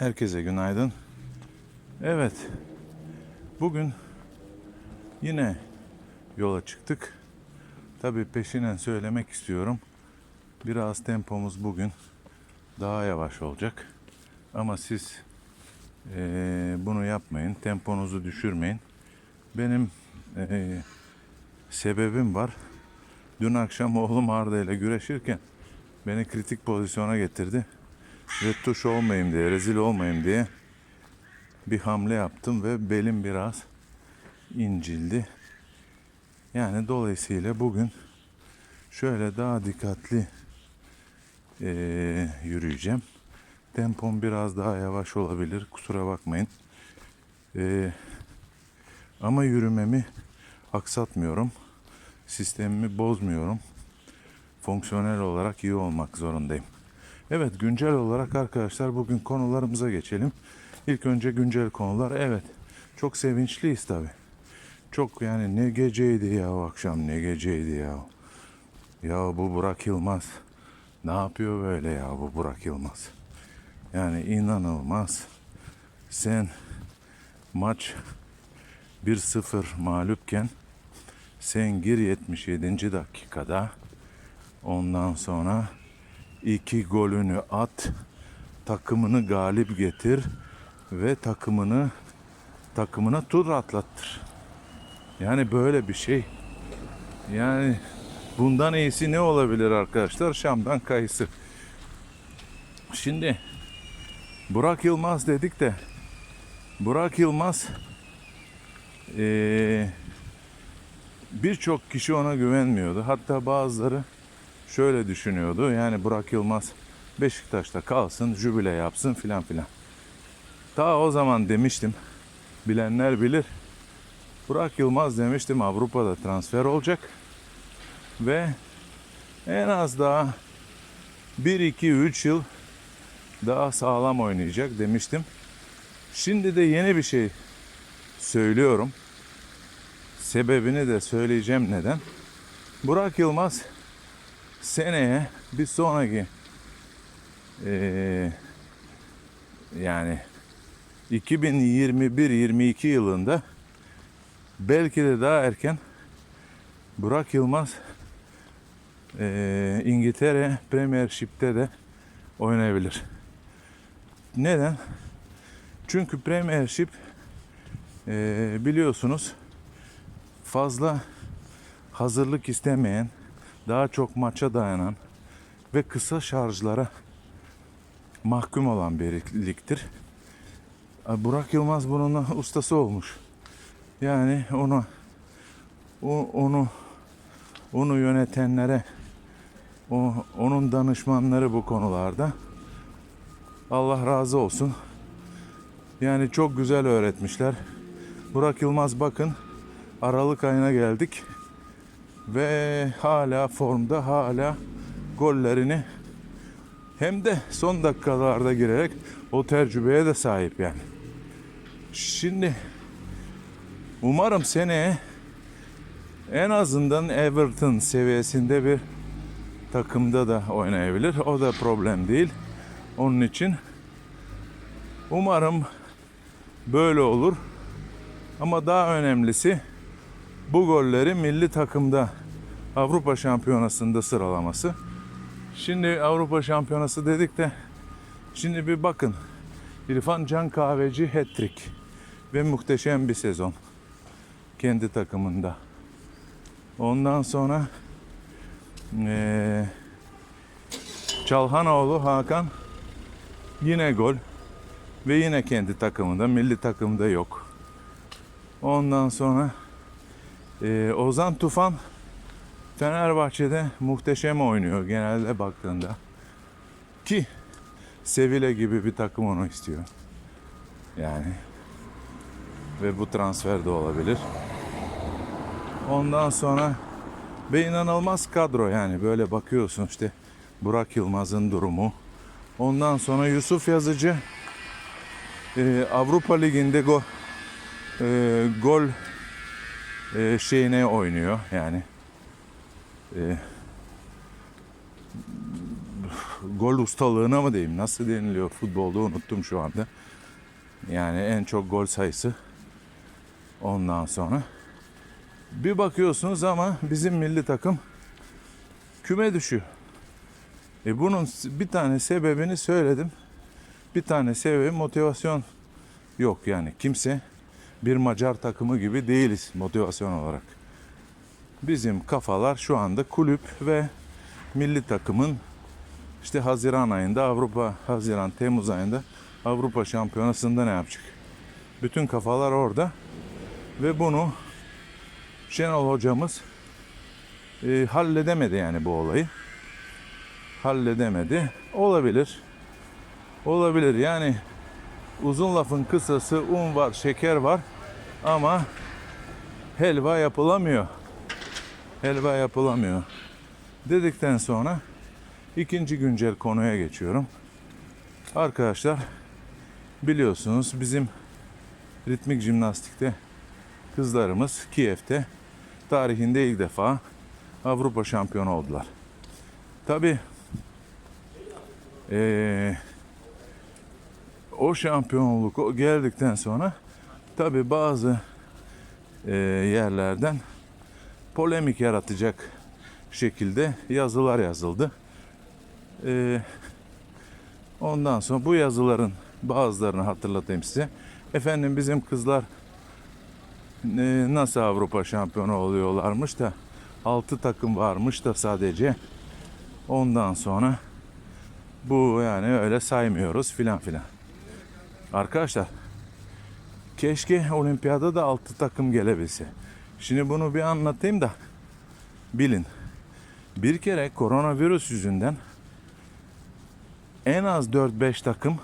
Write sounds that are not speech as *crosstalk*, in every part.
Herkese günaydın. Evet. Bugün yine yola çıktık. Tabii peşinen söylemek istiyorum. Biraz tempomuz bugün daha yavaş olacak. Ama siz eee, bunu yapmayın. Temponuzu düşürmeyin. Benim eee, sebebim var. Dün akşam oğlum Arda ile güreşirken beni kritik pozisyona getirdi. Ve tuş olmayayım diye, rezil olmayayım diye bir hamle yaptım ve belim biraz incildi. Yani dolayısıyla bugün şöyle daha dikkatli eee, yürüyeceğim. Tempom biraz daha yavaş olabilir. Kusura bakmayın. Eee, ama yürümemi aksatmıyorum. Sistemimi bozmuyorum. Fonksiyonel olarak iyi olmak zorundayım. Evet güncel olarak arkadaşlar bugün konularımıza geçelim. İlk önce güncel konular. Evet çok sevinçliyiz tabi. Çok yani ne geceydi ya o akşam ne geceydi ya. Ya bu Burak Yılmaz ne yapıyor böyle ya bu Burak Yılmaz. Yani inanılmaz. Sen maç 1-0 mağlupken sen gir 77. dakikada ondan sonra iki golünü at takımını galip getir ve takımını takımına tur atlattır. Yani böyle bir şey. Yani bundan iyisi ne olabilir arkadaşlar? Şam'dan kayısı. Şimdi Burak Yılmaz dedik de Burak Yılmaz eee birçok kişi ona güvenmiyordu. Hatta bazıları şöyle düşünüyordu. Yani Burak Yılmaz Beşiktaş'ta kalsın, jübile yapsın filan filan. Ta o zaman demiştim. Bilenler bilir. Burak Yılmaz demiştim Avrupa'da transfer olacak. Ve en az daha 1 2 3 yıl daha sağlam oynayacak demiştim. Şimdi de yeni bir şey söylüyorum. Sebebini de söyleyeceğim neden. Burak Yılmaz seneye bir sonraki eee, yani 2021-22 yılında belki de daha erken Burak Yılmaz eee, İngiltere Premiership'te de oynayabilir. Neden? Çünkü Premiership eee, biliyorsunuz fazla hazırlık istemeyen, daha çok maça dayanan ve kısa şarjlara mahkum olan bir ligdir. Burak Yılmaz bunun *laughs* ustası olmuş. Yani onu o, onu onu yönetenlere o, onun danışmanları bu konularda Allah razı olsun. Yani çok güzel öğretmişler. Burak Yılmaz bakın Aralık ayına geldik ve hala formda hala gollerini hem de son dakikalarda girerek o tecrübeye de sahip yani. Şimdi umarım seneye en azından Everton seviyesinde bir takımda da oynayabilir. O da problem değil. Onun için umarım böyle olur. Ama daha önemlisi bu golleri milli takımda Avrupa Şampiyonası'nda sıralaması. Şimdi Avrupa Şampiyonası dedik de şimdi bir bakın. İrfan Can Kahveci hat-trick ve muhteşem bir sezon kendi takımında. Ondan sonra eee Çalhanoğlu Hakan yine gol ve yine kendi takımında, milli takımda yok. Ondan sonra ee, Ozan Tufan Fenerbahçe'de muhteşem oynuyor genelde baktığında. Ki Sevilla gibi bir takım onu istiyor. Yani ve bu transfer de olabilir. Ondan sonra ve inanılmaz kadro yani böyle bakıyorsun işte Burak Yılmaz'ın durumu. Ondan sonra Yusuf Yazıcı e, Avrupa Ligi'nde go, e, gol e, şeyine oynuyor yani. E, gol ustalığına mı diyeyim nasıl deniliyor futbolda unuttum şu anda. Yani en çok gol sayısı ondan sonra. Bir bakıyorsunuz ama bizim milli takım küme düşüyor. E bunun bir tane sebebini söyledim. Bir tane sebebi motivasyon yok yani kimse bir Macar takımı gibi değiliz motivasyon olarak. Bizim kafalar şu anda kulüp ve milli takımın işte Haziran ayında Avrupa, Haziran, Temmuz ayında Avrupa Şampiyonası'nda ne yapacak? Bütün kafalar orada ve bunu Şenol hocamız e, halledemedi yani bu olayı. Halledemedi. Olabilir. Olabilir yani uzun lafın kısası un var, şeker var ama helva yapılamıyor. Helva yapılamıyor. Dedikten sonra ikinci güncel konuya geçiyorum. Arkadaşlar biliyorsunuz bizim ritmik jimnastikte kızlarımız Kiev'te tarihinde ilk defa Avrupa şampiyonu oldular. Tabi o şampiyonluk o geldikten sonra tabi bazı eee, yerlerden polemik yaratacak şekilde yazılar yazıldı. Eee, ondan sonra bu yazıların bazılarını hatırlatayım size. Efendim bizim kızlar e, nasıl Avrupa şampiyonu oluyorlarmış da 6 takım varmış da sadece ondan sonra bu yani öyle saymıyoruz filan filan. Arkadaşlar keşke olimpiyada da 6 takım gelebilse. Şimdi bunu bir anlatayım da bilin. Bir kere koronavirüs yüzünden en az 4-5 takım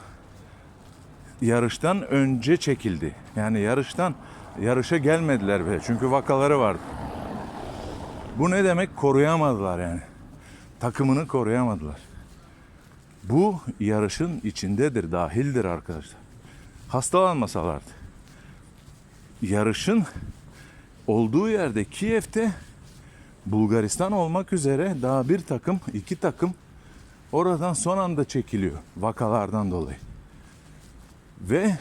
yarıştan önce çekildi. Yani yarıştan yarışa gelmediler bile. Çünkü vakaları vardı. Bu ne demek? Koruyamadılar yani. Takımını koruyamadılar. Bu yarışın içindedir, dahildir arkadaşlar. Hastalanmasalardı. Yarışın olduğu yerde Kiev'te Bulgaristan olmak üzere daha bir takım, iki takım oradan son anda çekiliyor vakalardan dolayı. Ve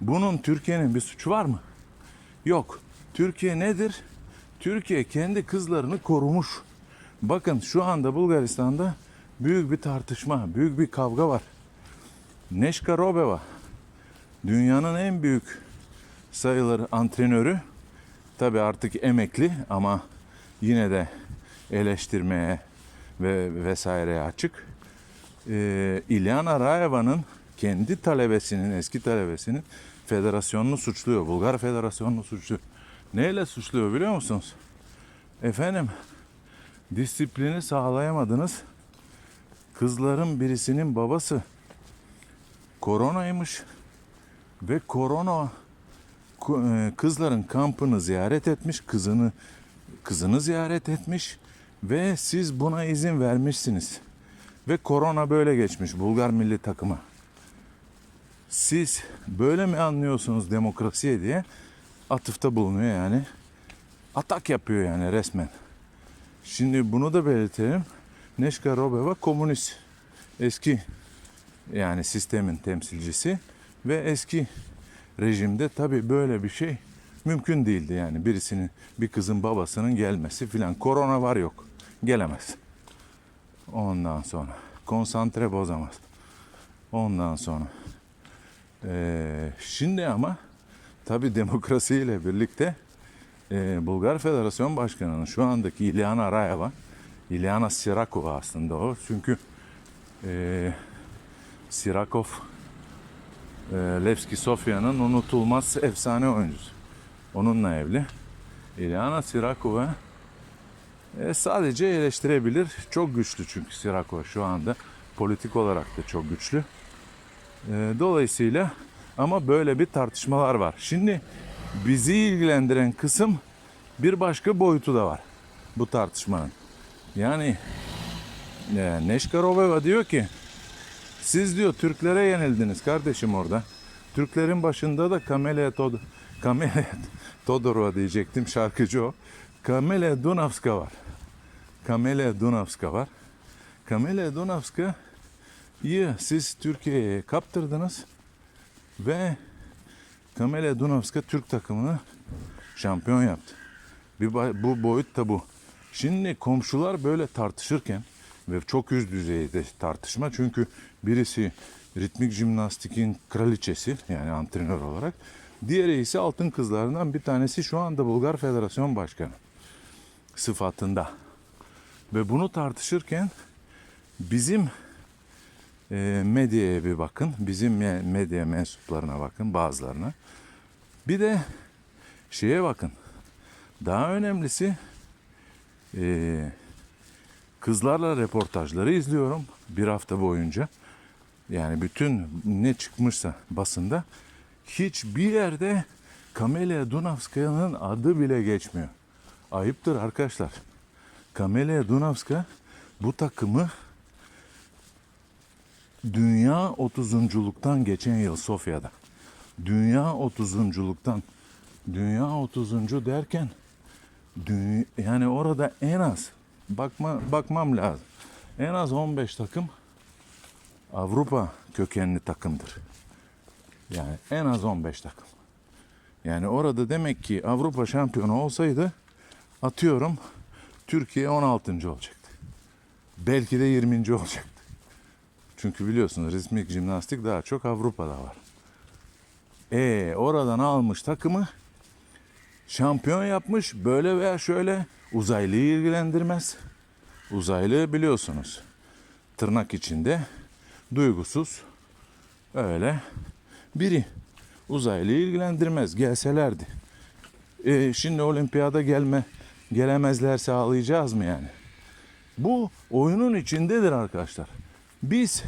bunun Türkiye'nin bir suçu var mı? Yok. Türkiye nedir? Türkiye kendi kızlarını korumuş. Bakın şu anda Bulgaristan'da büyük bir tartışma, büyük bir kavga var. Neşka Robeva dünyanın en büyük sayılır antrenörü. Tabi artık emekli ama yine de eleştirmeye ve vesaireye açık. Ee, İlyana Raeva'nın kendi talebesinin, eski talebesinin federasyonunu suçluyor. Bulgar federasyonunu suçluyor. Neyle suçluyor biliyor musunuz? Efendim disiplini sağlayamadınız. Kızların birisinin babası koronaymış ve korona e, kızların kampını ziyaret etmiş, kızını kızını ziyaret etmiş ve siz buna izin vermişsiniz. Ve korona böyle geçmiş Bulgar milli takıma. Siz böyle mi anlıyorsunuz demokrasiye diye atıfta bulunuyor yani. Atak yapıyor yani resmen. Şimdi bunu da belirtelim. Neşka Robeva komünist. Eski yani sistemin temsilcisi ve eski rejimde tabii böyle bir şey mümkün değildi yani birisinin bir kızın babasının gelmesi filan korona var yok gelemez. Ondan sonra konsantre bozamaz. Ondan sonra ee, şimdi ama tabii demokrasiyle birlikte e, Bulgar Federasyon Başkanı'nın şu andaki İlyana Rayeva, İlyana Sirakova aslında o. Çünkü e, Sirakov e, Levski Sofya'nın unutulmaz efsane oyuncusu. Onunla evli. İlyana Sirakova e, sadece eleştirebilir. Çok güçlü çünkü Sirakova şu anda politik olarak da çok güçlü. E, dolayısıyla ama böyle bir tartışmalar var. Şimdi bizi ilgilendiren kısım bir başka boyutu da var bu tartışmanın. Yani e, Neşka Roveva diyor ki siz diyor Türklere yenildiniz kardeşim orada. Türklerin başında da Kamelia Tod Kamelia Todorova diyecektim şarkıcı o. Kamelia Dunavska var. Kamelia Dunavska var. Kamelia Dunavska iyi siz Türkiye'ye kaptırdınız ve Kamele Dunovska Türk takımını şampiyon yaptı. Bir bu boyut da bu. Şimdi komşular böyle tartışırken ve çok üst düzeyde tartışma çünkü birisi ritmik jimnastikin kraliçesi yani antrenör olarak diğeri ise altın kızlarından bir tanesi şu anda Bulgar Federasyon Başkanı sıfatında. Ve bunu tartışırken bizim e, medyaya bir bakın. Bizim me- medya mensuplarına bakın bazılarına. Bir de şeye bakın. Daha önemlisi e, kızlarla reportajları izliyorum bir hafta boyunca. Yani bütün ne çıkmışsa basında hiçbir yerde Kamelia Dunavskaya'nın adı bile geçmiyor. Ayıptır arkadaşlar. Kamelia Dunavska bu takımı dünya 30'unculuktan geçen yıl Sofya'da. Dünya 30'unculuktan dünya 30. derken yani orada en az bakma bakmam lazım. En az 15 takım Avrupa kökenli takımdır. Yani en az 15 takım. Yani orada demek ki Avrupa şampiyonu olsaydı atıyorum Türkiye 16. olacaktı. Belki de 20. olacaktı. Çünkü biliyorsunuz ritmik jimnastik daha çok Avrupa'da var. E oradan almış takımı şampiyon yapmış böyle veya şöyle uzaylıyı ilgilendirmez. Uzaylı biliyorsunuz tırnak içinde duygusuz öyle biri uzaylıyı ilgilendirmez gelselerdi. E, şimdi olimpiyada gelme gelemezlerse ağlayacağız mı yani? Bu oyunun içindedir arkadaşlar. Biz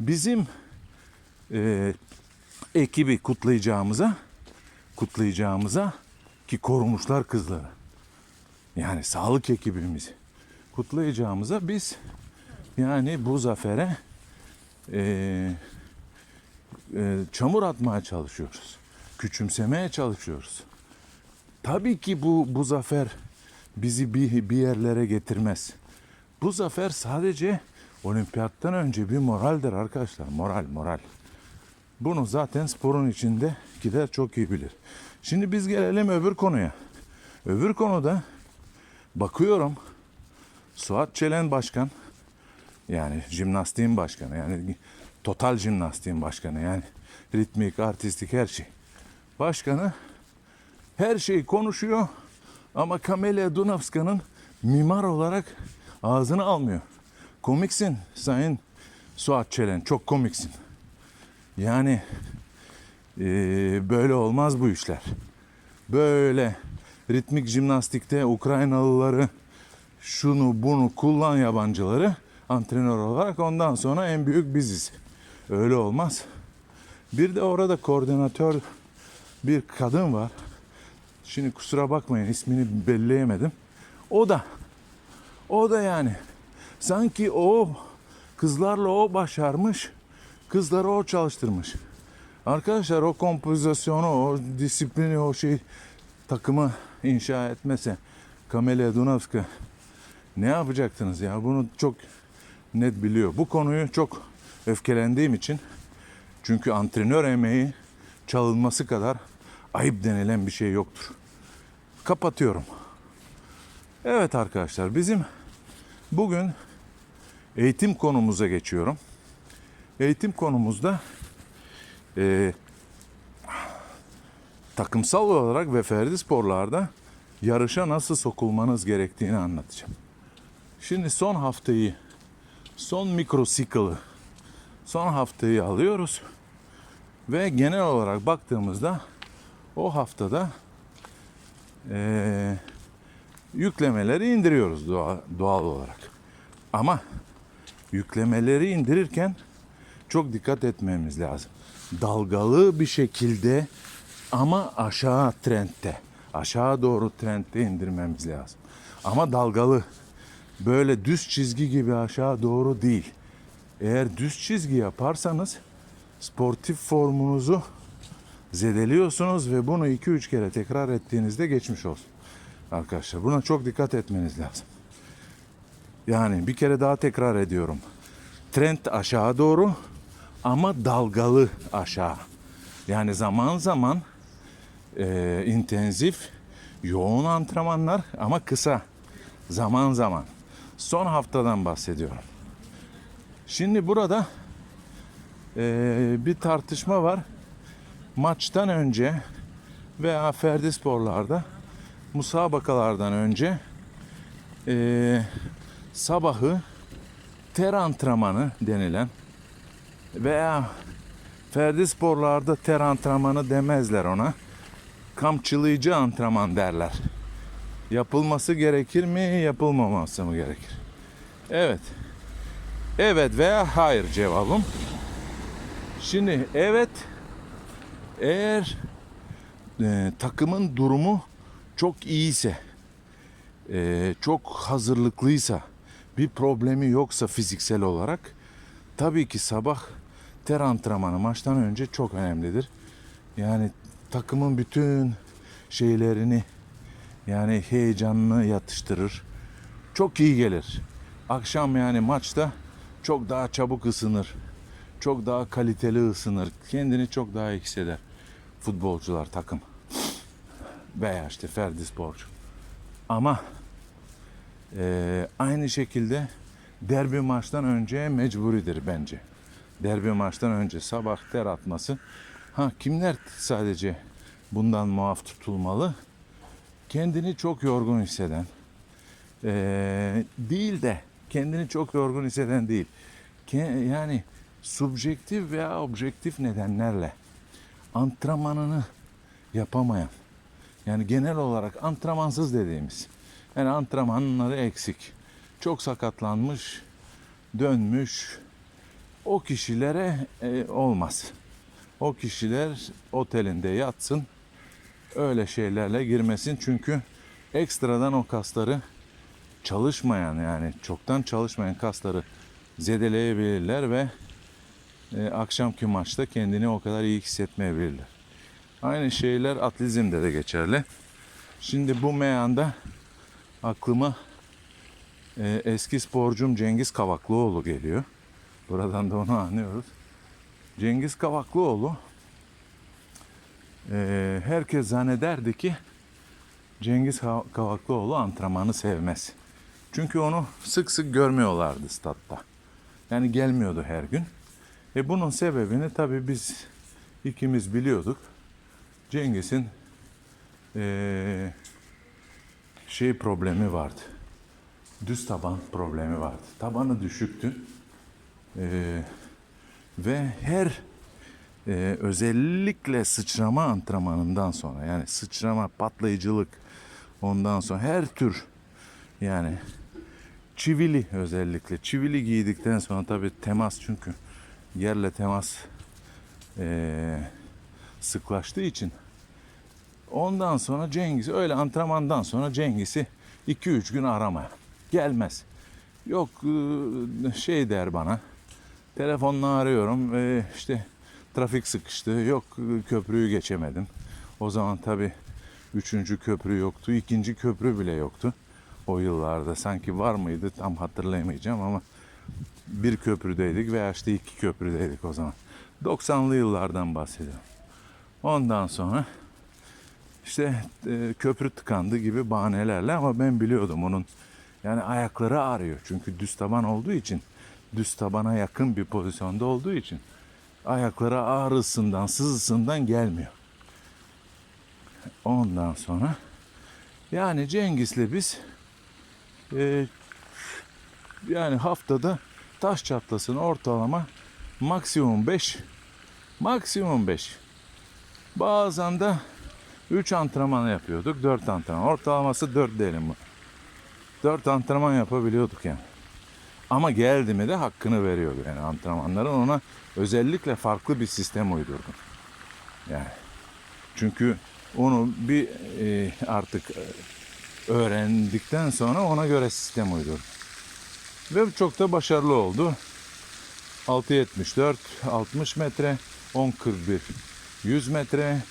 bizim e, ekibi kutlayacağımıza kutlayacağımıza ki korumuşlar kızları. Yani sağlık ekibimizi kutlayacağımıza biz yani bu zafere e, e, çamur atmaya çalışıyoruz. Küçümsemeye çalışıyoruz. Tabii ki bu bu zafer bizi bir, bir yerlere getirmez. Bu zafer sadece olimpiyattan önce bir moraldir arkadaşlar. Moral, moral. Bunu zaten sporun içinde gider çok iyi bilir. Şimdi biz gelelim öbür konuya. Öbür konuda bakıyorum Suat Çelen Başkan yani jimnastiğin başkanı yani total jimnastiğin başkanı yani ritmik, artistik her şey. Başkanı her şeyi konuşuyor ama Kamelia Dunavska'nın mimar olarak ağzını almıyor. Komiksin Sayın Suat Çelen çok komiksin. Yani eee, böyle olmaz bu işler. Böyle ritmik jimnastikte Ukraynalıları şunu bunu kullan yabancıları antrenör olarak ondan sonra en büyük biziz. Öyle olmaz. Bir de orada koordinatör bir kadın var. Şimdi kusura bakmayın ismini belleyemedim. O da o da yani sanki o kızlarla o başarmış. Kızları o çalıştırmış. Arkadaşlar o kompozisyonu, o disiplini, o şey takımı inşa etmese Kamelia Dunavska ne yapacaktınız ya? Bunu çok net biliyor. Bu konuyu çok öfkelendiğim için çünkü antrenör emeği çalınması kadar ayıp denilen bir şey yoktur. Kapatıyorum. Evet arkadaşlar bizim bugün eğitim konumuza geçiyorum. Eğitim konumuzda eee, takımsal olarak ve ferdi sporlarda yarışa nasıl sokulmanız gerektiğini anlatacağım. Şimdi son haftayı, son mikrosiklı, son haftayı alıyoruz ve genel olarak baktığımızda o haftada eee, yüklemeleri indiriyoruz doğal, doğal olarak. Ama yüklemeleri indirirken çok dikkat etmemiz lazım. Dalgalı bir şekilde ama aşağı trendte, aşağı doğru trendte indirmemiz lazım. Ama dalgalı, böyle düz çizgi gibi aşağı doğru değil. Eğer düz çizgi yaparsanız sportif formunuzu zedeliyorsunuz ve bunu 2-3 kere tekrar ettiğinizde geçmiş olsun. Arkadaşlar buna çok dikkat etmeniz lazım. Yani bir kere daha tekrar ediyorum. trend aşağı doğru ama dalgalı aşağı. Yani zaman zaman e, intensif, yoğun antrenmanlar ama kısa. Zaman zaman. Son haftadan bahsediyorum. Şimdi burada e, bir tartışma var. Maçtan önce veya ferdi sporlarda musabakalardan önce e, sabahı ter antrenmanı denilen veya ferdi sporlarda ter antrenmanı demezler ona. Kamçılayıcı antrenman derler. Yapılması gerekir mi, yapılmaması mı gerekir? Evet. Evet veya hayır cevabım. Şimdi evet eğer e, takımın durumu çok iyiyse, e, çok hazırlıklıysa, bir problemi yoksa fiziksel olarak tabii ki sabah ter antrenmanı maçtan önce çok önemlidir. Yani takımın bütün şeylerini yani heyecanını yatıştırır. Çok iyi gelir. Akşam yani maçta çok daha çabuk ısınır. Çok daha kaliteli ısınır. Kendini çok daha iyi hisseder. Futbolcular takım. Veya işte ferdi sporcu. Ama eee, aynı şekilde derbi maçtan önce mecburidir bence. Derbi maçtan önce sabah ter atması. Ha kimler sadece bundan muaf tutulmalı? Kendini çok yorgun hisseden, eee, değil de kendini çok yorgun hisseden değil. Yani subjektif veya objektif nedenlerle antrenmanını yapamayan, yani genel olarak antrenmansız dediğimiz, yani antrenmanları eksik, çok sakatlanmış, dönmüş, o kişilere e, olmaz. O kişiler otelinde yatsın, öyle şeylerle girmesin çünkü ekstradan o kasları çalışmayan yani çoktan çalışmayan kasları zedeleyebilirler ve e, akşamki maçta kendini o kadar iyi hissetmeyebilirler. Aynı şeyler atletizmde de geçerli. Şimdi bu meyanda aklıma e, eski sporcum Cengiz Kavaklıoğlu geliyor. Buradan da onu anlıyoruz. Cengiz Kavaklıoğlu e, herkes zannederdi ki Cengiz Kavaklıoğlu antrenmanı sevmez. Çünkü onu sık sık görmüyorlardı statta. Yani gelmiyordu her gün. E bunun sebebini tabii biz ikimiz biliyorduk. Cengiz'in eee, şey problemi vardı. Düz taban problemi vardı. Tabanı düşüktü. Eee, ve her eee, özellikle sıçrama antrenmanından sonra yani sıçrama, patlayıcılık ondan sonra her tür yani çivili özellikle çivili giydikten sonra tabii temas çünkü yerle temas eee, sıklaştığı için ondan sonra Cengiz öyle antrenmandan sonra Cengiz'i 2-3 gün arama gelmez. Yok eee, şey der bana. Telefonla arıyorum eee, işte trafik sıkıştı. Yok eee, köprüyü geçemedim. O zaman tabii üçüncü köprü yoktu ikinci köprü bile yoktu. O yıllarda sanki var mıydı tam hatırlayamayacağım ama bir köprüdeydik veya işte iki köprüdeydik o zaman. 90'lı yıllardan bahsediyorum. Ondan sonra işte e, köprü tıkandı gibi bahanelerle ama ben biliyordum onun yani ayakları ağrıyor. Çünkü düz taban olduğu için düz tabana yakın bir pozisyonda olduğu için ayakları ağrısından sızısından gelmiyor. Ondan sonra yani Cengiz'le biz e, yani haftada taş çatlasın ortalama maksimum 5 maksimum 5 bazen de 3 antrenman yapıyorduk 4 antrenman ortalaması 4 diyelim bu 4 antrenman yapabiliyorduk yani ama geldi mi de hakkını veriyordu yani antrenmanların ona özellikle farklı bir sistem uydurdum yani çünkü onu bir e, artık e, öğrendikten sonra ona göre sistem uydurdum ve çok da başarılı oldu. 6.74, 60 metre, 10.41, 100 metre.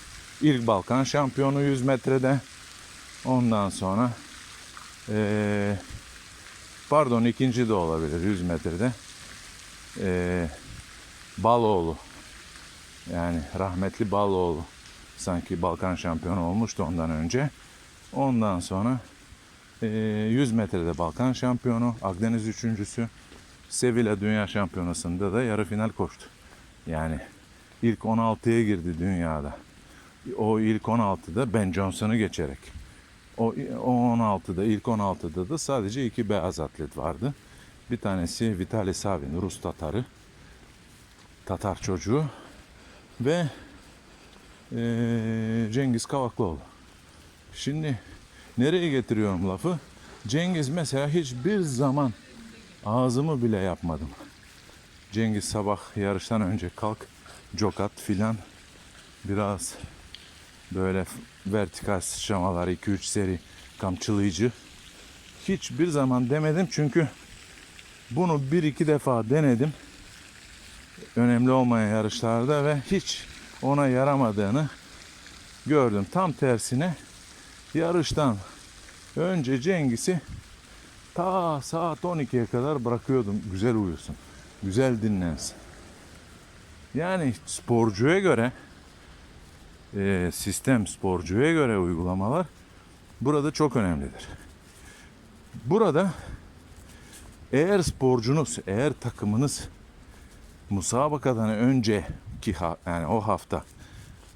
İlk Balkan şampiyonu 100 metrede. Ondan sonra eee, pardon ikinci de olabilir 100 metrede. e, Baloğlu yani rahmetli Baloğlu sanki Balkan şampiyonu olmuştu ondan önce. Ondan sonra e, 100 metrede Balkan şampiyonu, Akdeniz üçüncüsü. Sevilla Dünya Şampiyonası'nda da yarı final koştu. Yani ilk 16'ya girdi dünyada. O ilk 16'da Ben Johnson'ı geçerek. O, o 16'da, ilk 16'da da sadece iki beyaz atlet vardı. Bir tanesi Vitali Savin, Rus Tatarı. Tatar çocuğu. Ve eee, Cengiz Kavaklıoğlu. Şimdi nereye getiriyorum lafı? Cengiz mesela hiçbir zaman ağzımı bile yapmadım. Cengiz sabah yarıştan önce kalk, jokat filan biraz böyle vertikal sıçramalar 2-3 seri kamçılayıcı. Hiçbir zaman demedim çünkü bunu bir iki defa denedim. Önemli olmayan yarışlarda ve hiç ona yaramadığını gördüm. Tam tersine yarıştan önce Cengiz'i ta saat 12'ye kadar bırakıyordum. Güzel uyusun. Güzel dinlensin. Yani sporcuya göre e, sistem sporcuya göre uygulamalar burada çok önemlidir. Burada eğer sporcunuz, eğer takımınız musabakadan önceki yani o hafta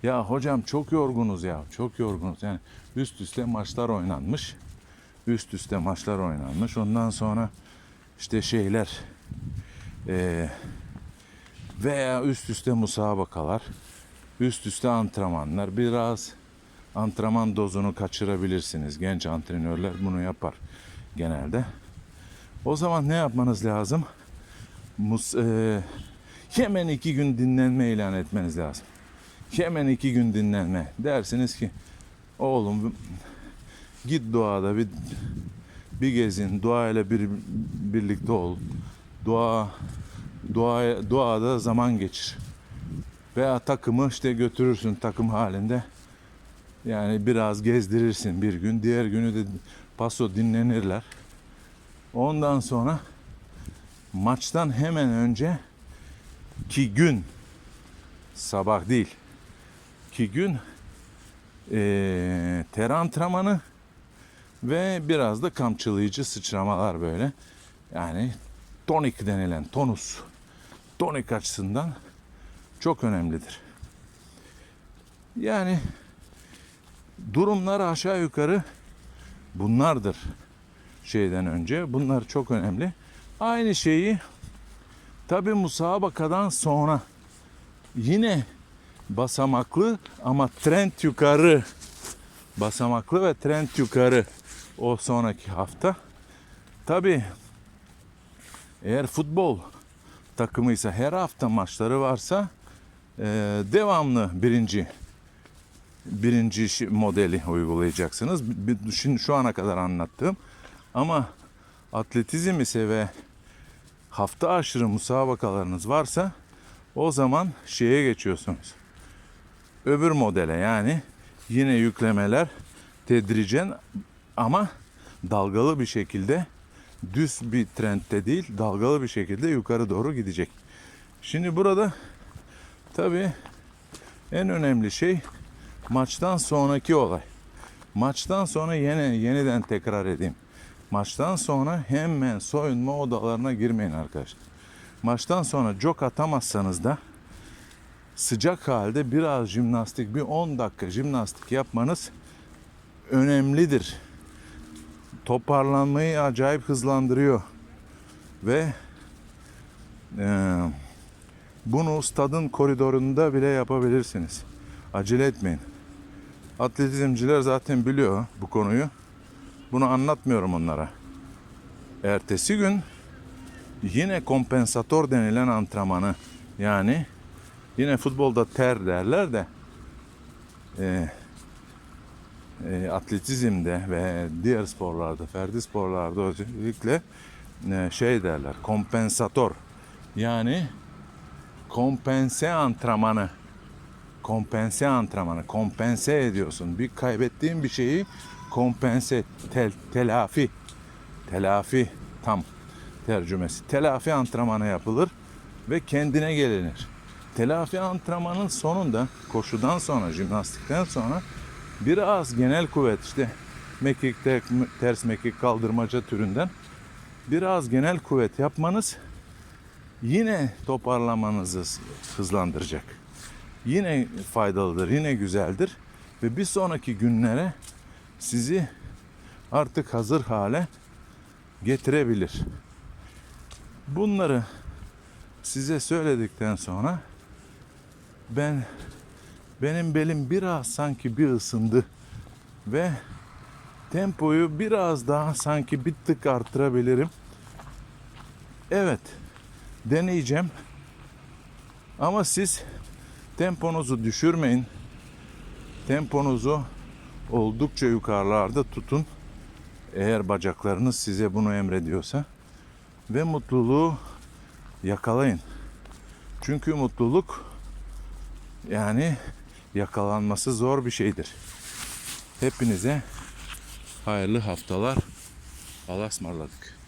ya hocam çok yorgunuz ya çok yorgunuz yani üst üste maçlar oynanmış üst üste maçlar oynanmış ondan sonra işte şeyler eee, veya üst üste musabakalar üst üste antrenmanlar. Biraz antrenman dozunu kaçırabilirsiniz. Genç antrenörler bunu yapar genelde. O zaman ne yapmanız lazım? Mus, eee, hemen iki gün dinlenme ilan etmeniz lazım. Hemen iki gün dinlenme. Dersiniz ki oğlum git doğada bir bir gezin. Doğayla bir birlikte ol. Doğa doğa doğada zaman geçir veya takımı işte götürürsün takım halinde yani biraz gezdirirsin bir gün diğer günü de paso dinlenirler ondan sonra maçtan hemen önce ki gün sabah değil ki gün eee ter antrenmanı ve biraz da kamçılayıcı sıçramalar böyle. Yani tonik denilen tonus. Tonik açısından çok önemlidir. Yani durumlar aşağı yukarı bunlardır şeyden önce. Bunlar çok önemli. Aynı şeyi tabi musabakadan sonra yine basamaklı ama trend yukarı basamaklı ve trend yukarı o sonraki hafta. Tabi eğer futbol takımıysa her hafta maçları varsa e, devamlı birinci birinci modeli uygulayacaksınız. Şimdi şu ana kadar anlattığım ama atletizm ise ve hafta aşırı musabakalarınız varsa o zaman şeye geçiyorsunuz. Öbür modele yani yine yüklemeler tedricen ama dalgalı bir şekilde düz bir trendte değil dalgalı bir şekilde yukarı doğru gidecek. Şimdi burada tabii en önemli şey maçtan sonraki olay. Maçtan sonra yine yeniden tekrar edeyim. Maçtan sonra hemen soyunma odalarına girmeyin arkadaşlar. Maçtan sonra jog atamazsanız da sıcak halde biraz jimnastik, bir 10 dakika jimnastik yapmanız önemlidir. Toparlanmayı acayip hızlandırıyor. Ve e, bunu stadın koridorunda bile yapabilirsiniz. Acele etmeyin. Atletizmciler zaten biliyor bu konuyu. Bunu anlatmıyorum onlara. Ertesi gün yine kompensator denilen antrenmanı yani yine futbolda ter derler de e, e, atletizmde ve diğer sporlarda, ferdi sporlarda özellikle e, şey derler, kompensator. Yani kompense antrenmanı. Kompense antrenmanı. Kompense ediyorsun. Bir kaybettiğin bir şeyi kompense, tel, telafi. Telafi tam tercümesi. Telafi antrenmanı yapılır. ve kendine gelinir. Telafi antrenmanın sonunda koşudan sonra, jimnastikten sonra biraz genel kuvvet işte mekik, ters mekik kaldırmaca türünden biraz genel kuvvet yapmanız yine toparlamanızı hızlandıracak. Yine faydalıdır, yine güzeldir ve bir sonraki günlere sizi artık hazır hale getirebilir. Bunları size söyledikten sonra ben benim belim biraz sanki bir ısındı ve tempoyu biraz daha sanki bir tık arttırabilirim. Evet, deneyeceğim. Ama siz temponuzu düşürmeyin. Temponuzu oldukça yukarılarda tutun. Eğer bacaklarınız size bunu emrediyorsa ve mutluluğu yakalayın. Çünkü mutluluk yani yakalanması zor bir şeydir. Hepinize hayırlı haftalar. Allah'a ısmarladık.